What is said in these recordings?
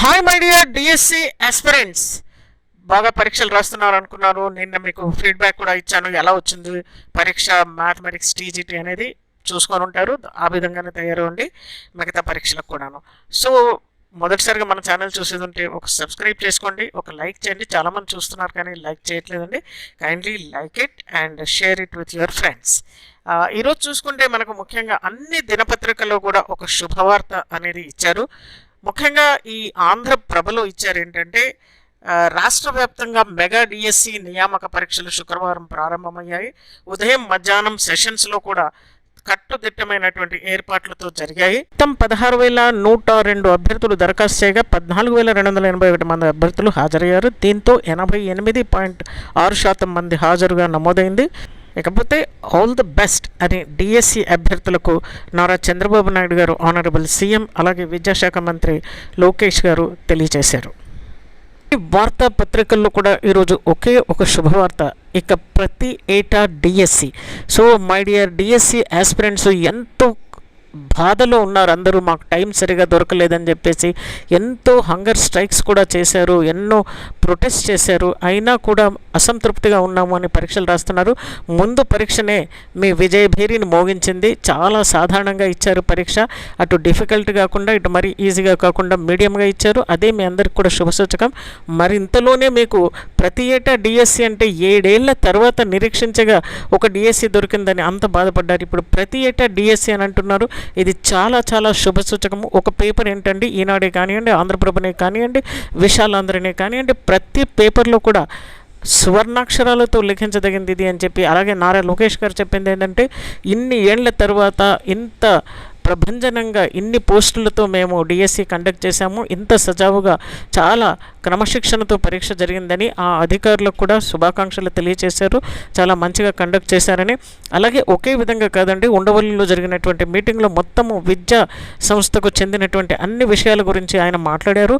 Hi my dear DSC aspirants బాగా పరీక్షలు రాస్తున్నారు అనుకున్నారు నిన్న మీకు ఫీడ్బ్యాక్ కూడా ఇచ్చాను. ఎలా వచ్చింది పరీక్ష మ్యాథమెటిక్స్ టీజీటీ అనేది చూసుకొని ఉంటారు. ఆ విధంగానే తయారవ్వండి. మిగతా పరీక్షలకు కూడాను. సో మొదటిసారిగా మన ఛానల్ చూసేది ఉంటే ఒక సబ్స్క్రైబ్ చేసుకోండి. ఒక లైక్ చేయండి. చాలామంది చూస్తున్నారు కానీ లైక్ చేయట్లేదండి. Kindly like it and share it with your friends ఈరోజు చూసుకుంటే మనకు ముఖ్యంగా అన్ని దినపత్రికల్లో కూడా ఒక శుభవార్త అనేది ఇచ్చారు. ముఖ్యంగా ఈ ఆంధ్రప్రభలో ఇచ్చారు ఏంటంటే రాష్ట్ర వ్యాప్తంగా మెగా డిఎస్సి నియామక పరీక్షలు శుక్రవారం ప్రారంభమయ్యాయి. ఉదయం మధ్యాహ్నం సెషన్స్లో కూడా కట్టుదిట్టమైనటువంటి ఏర్పాట్లతో జరిగాయి. మొత్తం పదహారు వేల నూట రెండు అభ్యర్థులు దరఖాస్తు చేయగా పద్నాలుగు వేల రెండు వందల ఎనభై ఒకటి మంది అభ్యర్థులు హాజరయ్యారు. దీంతో ఎనభై ఎనిమిది పాయింట్ ఆరు శాతం మంది హాజరుగా నమోదైంది. ఇకపోతే ఆల్ ద బెస్ట్ అని డిఎస్సి అభ్యర్థులకు నారా చంద్రబాబు నాయుడు గారు ఆనరబుల్ సీఎం అలాగే విద్యాశాఖ మంత్రి లోకేష్ గారు తెలియజేశారు. ఈ వార్తా పత్రికల్లో కూడా ఈరోజు ఒకే ఒక శుభవార్త. ఇక ప్రతి ఏటా DSC so my dear DSC aspirants ఎంతో బాధలో ఉన్నారు. అందరూ మాకు టైం సరిగా దొరకలేదని చెప్పేసి ఎంతో హంగర్ స్ట్రైక్స్ కూడా చేశారు. ఎన్నో ప్రొటెస్ట్ చేశారు. అయినా కూడా అసంతృప్తిగా ఉన్నాము అని పరీక్షలు రాస్తున్నారు. ముందు పరీక్షనే మీ విజయ భేరిని మోగించింది. చాలా సాధారణంగా ఇచ్చారు పరీక్ష. అటు డిఫికల్ట్ కాకుండా ఇటు మరి ఈజీగా కాకుండా మీడియంగా ఇచ్చారు. అదే మీ అందరికి కూడా శుభసూచకం. మరి ఇంతలోనే మీకు ప్రతి ఏటా డిఎస్సి అంటే ఏడేళ్ళ తర్వాత నిరీక్షించగా ఒక డిఎస్సి దొరికిందని అంత బాధపడ్డారు. ఇప్పుడు ప్రతి ఏటా డిఎస్సి అని అంటున్నారు. ఇది చాలా చాలా శుభసూచకము. ఒక పేపర్ ఏంటండి? ఈనాడే కానివ్వండి ఆంధ్రప్రభనే కానివ్వండి విశాలాంధ్రనే కానివ్వండి ప్రతి పేపర్లో కూడా సువర్ణాక్షరాలతో లిఖించదగింది ఇది అని చెప్పి అలాగే నారా లోకేష్ గారు చెప్పింది ఏంటంటే ఇన్ని ఏండ్ల తర్వాత ఇంత ప్రభంజనంగా ఇన్ని పోస్టులతో మేము డిఎస్సి కండక్ట్ చేశాము. ఇంత సజావుగా చాలా క్రమశిక్షణతో పరీక్ష జరిగిందని ఆ అధికారులకు కూడా శుభాకాంక్షలు తెలియజేశారు చాలా మంచిగా కండక్ట్ చేశారని. అలాగే ఒకే విధంగా కాదండి ఉండవల్లిలో జరిగినటువంటి మీటింగ్లో మొత్తము విద్యా సంస్థకు చెందినటువంటి అన్ని విషయాల గురించి ఆయన మాట్లాడారు.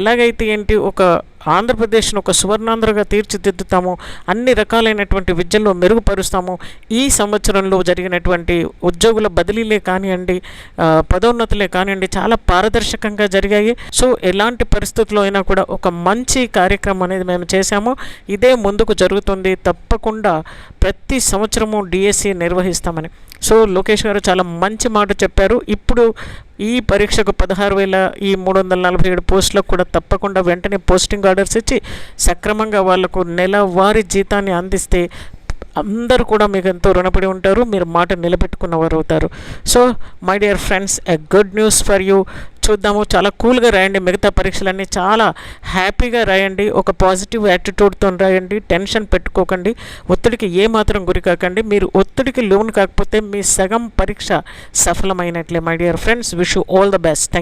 ఎలాగైతే ఏంటి ఒక ఆంధ్రప్రదేశ్ను ఒక సువర్ణాంధ్రగా తీర్చిదిద్దుతాము అన్ని రకాలైనటువంటి విద్యల్లో మెరుగుపరుస్తాము. ఈ సంవత్సరంలో జరిగినటువంటి ఉద్యోగుల బదిలీలే కానివ్వండి పదోన్నతులే కానివ్వండి చాలా పారదర్శకంగా జరిగాయి. సో ఎలాంటి పరిస్థితుల్లో అయినా కూడా ఒక మంచి కార్యక్రమం అనేది మేము చేశాము. ఇదే ముందుకు జరుగుతుంది. తప్పకుండా ప్రతి సంవత్సరము డిఎస్సి నిర్వహిస్తామని. సో లోకేష్ గారు చాలా మంచి మాట చెప్పారు. ఇప్పుడు ఈ పరీక్షకు పదహారు వేల ఈ మూడు వందల నలభై ఏడు పోస్టులకు కూడా తప్పకుండా వెంటనే పోస్టింగ్ ఆర్డర్స్ ఇచ్చి సక్రమంగా వాళ్ళకు నెలవారీ జీతాన్ని అందిస్తే అందరూ కూడా మీకు ఎంతో రుణపడి ఉంటారు. మీరు మాట నిలబెట్టుకున్నవారు అవుతారు. So my dear friends a good news for you చూద్దాము. చాలా కూల్గా రాయండి. మిగతా పరీక్షలన్నీ చాలా హ్యాపీగా రాయండి. ఒక పాజిటివ్ యాటిట్యూడ్తో రాయండి. టెన్షన్ పెట్టుకోకండి. ఒత్తిడికి ఏ మాత్రం గురి కాకండి. మీరు ఒత్తిడికి లోన్ కాకపోతే మీ సగం పరీక్ష సఫలమైనట్లే my dear friends wish you all the best